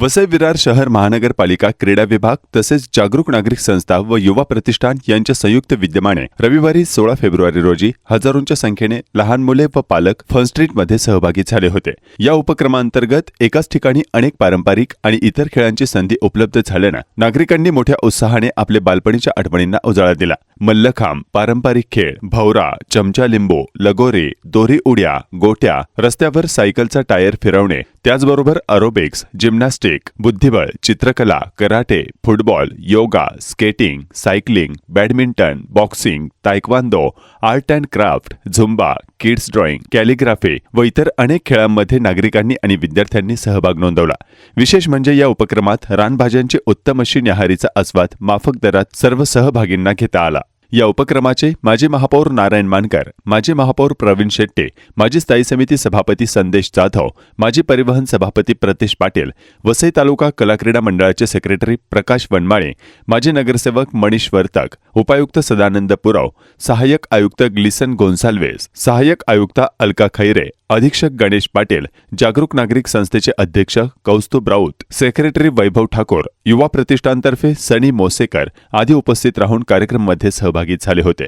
वसई विरार शहर महानगरपालिका क्रीडा विभाग तसेच जागरूक नागरिक संस्था व युवा प्रतिष्ठान यांच्या संयुक्त विद्यमाने रविवारी सोळा फेब्रुवारी रोजी हजारोंच्या संख्येने लहान मुले व पालक फन स्ट्रीटमध्ये सहभागी झाले होते. या उपक्रमांतर्गत एकाच ठिकाणी अनेक पारंपरिक आणि इतर खेळांची संधी उपलब्ध झाल्यानं नागरिकांनी मोठ्या उत्साहाने आपल्या बालपणीच्या आठवणींना उजाळा दिला. मल्लखांब पारंपरिक खेळ भवरा चमचा लिंबू लगोरी दोरी उड्या गोट्या रस्त्यावर सायकलचा टायर फिरवणे त्याचबरोबर अरोबिक्स जिम्नॅस्टिक बुद्धिबळ चित्रकला karate football yoga skating cycling badminton boxing taekwondo art and craft zumba kids drawing calligraphy व इतर अनेक खेळांमध्ये नागरिकांनी आणि विद्यार्थ्यांनी सहभाग नोंदवला. विशेष म्हणजे या उपक्रमात रानभाज्यांची उत्तम अशी न्याहारीचा आस्वाद माफक दरात सर्व सहभागींना घेता आला. या उपक्रमाचे माजी महापौर नारायण मानकर माजी महापौर प्रवीण शेट्टे माजी स्थायी समिती सभापती संदेश जाधव माजी परिवहन सभापती प्रतीश पाटील वसई तालुका कला क्रीडा मंडळाचे सेक्रेटरी प्रकाश वनमाळे माजी नगरसेवक मनीष वर्तक उपायुक्त सदानंद पुरव सहाय्यक आयुक्त ग्लिसन गोन्साल्वेस सहाय्यक आयुक्त अलका खैरे अधीक्षक गणेश पाटील जागरूक नागरिक संस्थेचे अध्यक्ष कौस्तुभ राऊत सेक्रेटरी वैभव ठाकूर युवा प्रतिष्ठानतर्फे सनी मोसेकर आदी उपस्थित राहून कार्यक्रमामध्ये सहभागी झाले होते.